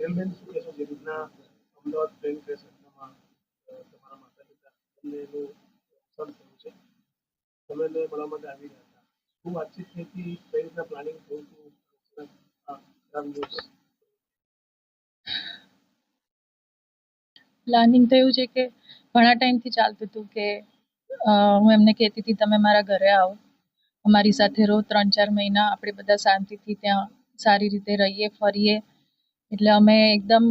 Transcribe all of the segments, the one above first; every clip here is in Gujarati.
બેન શું કહેશો જે રીતના અમદાવાદ પ્લેન ક્રેશ તમારા માતા પિતા બંનેનું અવસાન થયું છે. તમે એને મળવા માટે આવી રહ્યા હતા. શું વાતચીત થઈ હતી? કઈ રીતના પ્લાનિંગ થયું હતું? પ્લાનિંગ એવું છે કે ઘણા ટાઈમથી ચાલતું હતું કે હું એમને કહેતી હતી, તમે મારા ઘરે આવો. અમારી સાથે રહો ત્રણ ચાર મહિના. આપણે બધા શાંતિથી ત્યાં સારી રીતે રહીએ, ફરીએ. એટલે અમે એકદમ,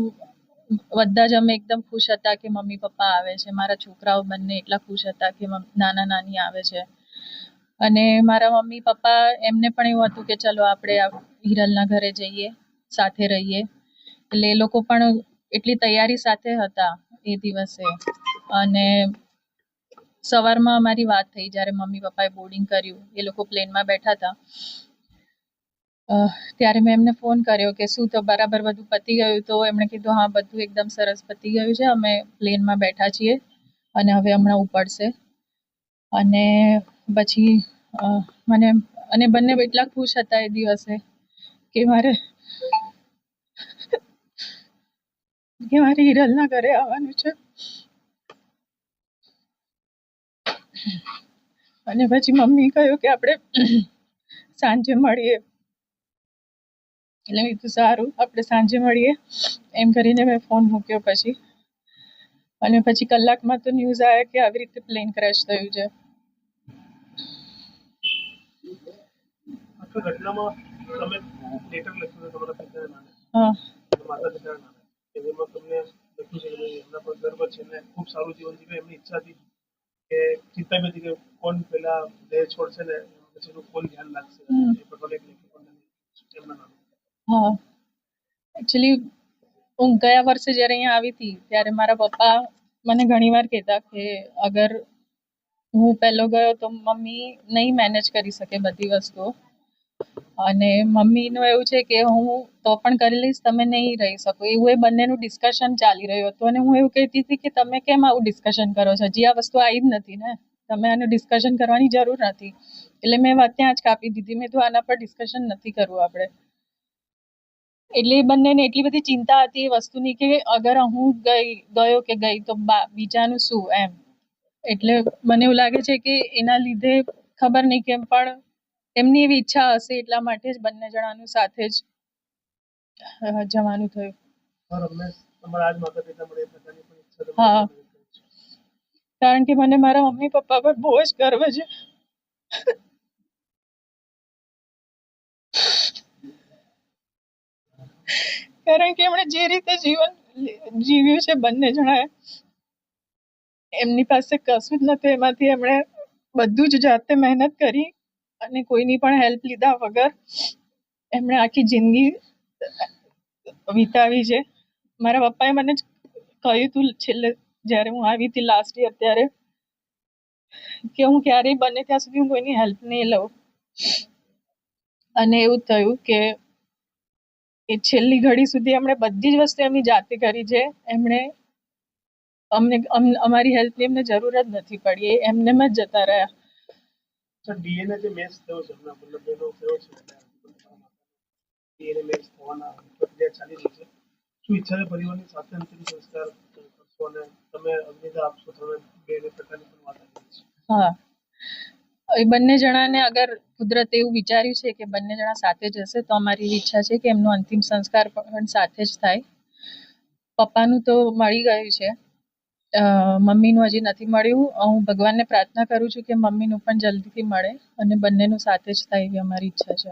બધા જ અમે એકદમ ખુશ હતા કે મમ્મી પપ્પા આવે છે. મારા છોકરાઓ બંને એટલા ખુશ હતા કે નાના નાની આવે છે. અને મારા મમ્મી પપ્પા એમને પણ એવું હતું કે ચલો આપણે હિરલના ઘરે જઈએ, સાથે રહીએ. એટલે એ લોકો પણ એટલી તૈયારી સાથે હતા એ દિવસે. અને સવારમાં અમારી વાત થઈ જ્યારે મમ્મી પપ્પાએ બોર્ડિંગ કર્યું. એ લોકો પ્લેનમાં બેઠા હતા. ત્યારે મેં એમને ફોન કર્યો કે શું તો બરાબર બધું પતી ગયું તો એમણે કીધું, હા, બધું એકદમ સરસ પતી ગયું છે. અમે પ્લેનમાં બેઠા છીએ અને હવે હમણાં ઉપડશે. અને પછી મને અને બંને એટલા ખુશ હતા એ દિવસે કે મારે કે મારે હિરલના ઘરે આવવાનું છે. અને પછી મમ્મી કહ્યું કે આપણે સાંજે મળીએ. એટલે મેં કીધું સારું આપણે સાંજે મળીએ. એમ કરીને મેં ફોન મૂક્યો પછી. અને પછી કલાકમાં તો ન્યૂઝ આવ્યા કે આવી રીતે પ્લેન ક્રેશ થયું છે. હા. ખૂબ સારું જીવન જીવે એમની ઈચ્છા હતી કે ચિંતા હતી કે કોણ પેલા દેહ છોડશે ને પછીનું કોણ ધ્યાન રાખશે. એમના નામે. હા. એકચ્યુઅલી હું ગયા વર્ષે જ્યારે અહીંયા આવી હતી, ત્યારે મારા પપ્પા મને ઘણીવાર કહેતા કે અગર હું પહેલો ગયો તો મમ્મી નહીં મેનેજ કરી શકે બધી વસ્તુઓ અને મમ્મીનું એવું છે કે હું તો પણ કરી લઈશ, તમે નહીં રહી શકો. એવું એ બંનેનું ડિસ્કશન ચાલી રહ્યું હતું અને હું એવું કહેતી હતી કે તમે કેમ આવું ડિસ્કશન કરો છો? હજી આ વસ્તુ આવી જ નથી ને. તમે આનું ડિસ્કશન કરવાની જરૂર નથી. એટલે મેં ત્યાં જ કાપી દીધી. મેં તો આના પર ડિસ્કશન નથી કરવું આપણે. એટલે બંનેને એટલી બધી ચિંતા હતી એ વસ્તુની કે અગર હું ગઈ ગયો કે ગઈ તો બીજાનું શું એમ. એટલે મને એવું લાગે છે કે એના લીધે ખબર નહીં કેમ પણ એમની એવી ઈચ્છા હશે એટલા માટે જ બંને જણાનું સાથે જ જવાનું થયું. હા. કારણ કે મને મારા મમ્મી પપ્પા પર બહુ જ ગર્વ છે. કારણ કે એમણે જે રીતે જીવન જીવ્યું છે બંને જણાએ, એમની પાસે કશું જ નથી. એમાંથી એમણે બધું જ જાતે મહેનત કરી અને કોઈની પણ હેલ્પ લીધા વગર એમણે આખી જિંદગી વિતાવી છે. મારા પપ્પાએ મને કહ્યું હતું છેલ્લે, જ્યારે હું આવી હતી લાસ્ટ યર ત્યારે કે હું ક્યારેય બને ત્યાં સુધી હું કોઈની હેલ્પ નહીં લઉં. અને એવું થયું કે એ છેલ્લી ઘડી સુધી એમણે બધી જ વસ્તુ એમની જાતે કરી છે. એમણે અમને અમારી હેલ્પની એમને જરૂર જ નથી પડી. એ એમનેમ જ જતા રહ્યા. ડીએનએ જે મેચ થયો છે હમણાં વલ્લભભાઈનો થયો છે ડીએનએ મેચ થવાના પ્રક્રિયા ચાલી રહી છે. શું ઈચ્છા છે પરિવારની સાથે અંતિમ સંસ્કાર કરશો અને તમે અગ્નિદા આપશો તમે બે બે પ્રકારની પણ વાત આવી છે. હા. એ બંને જણાને અગર કુદરતે એવું વિચાર્યું છે કે બંને જણા સાથે જ હશે, તો અમારી ઈચ્છા છે કે એમનો અંતિમ સંસ્કાર પણ સાથે જ થાય. પપ્પાનું તો મળી ગયું છે. મમ્મીનું હજી નથી મળ્યું. હું ભગવાનને પ્રાર્થના કરું છું કે મમ્મીનું પણ જલ્દીથી મળે અને બંનેનું સાથે જ થાય એવી અમારી ઈચ્છા છે.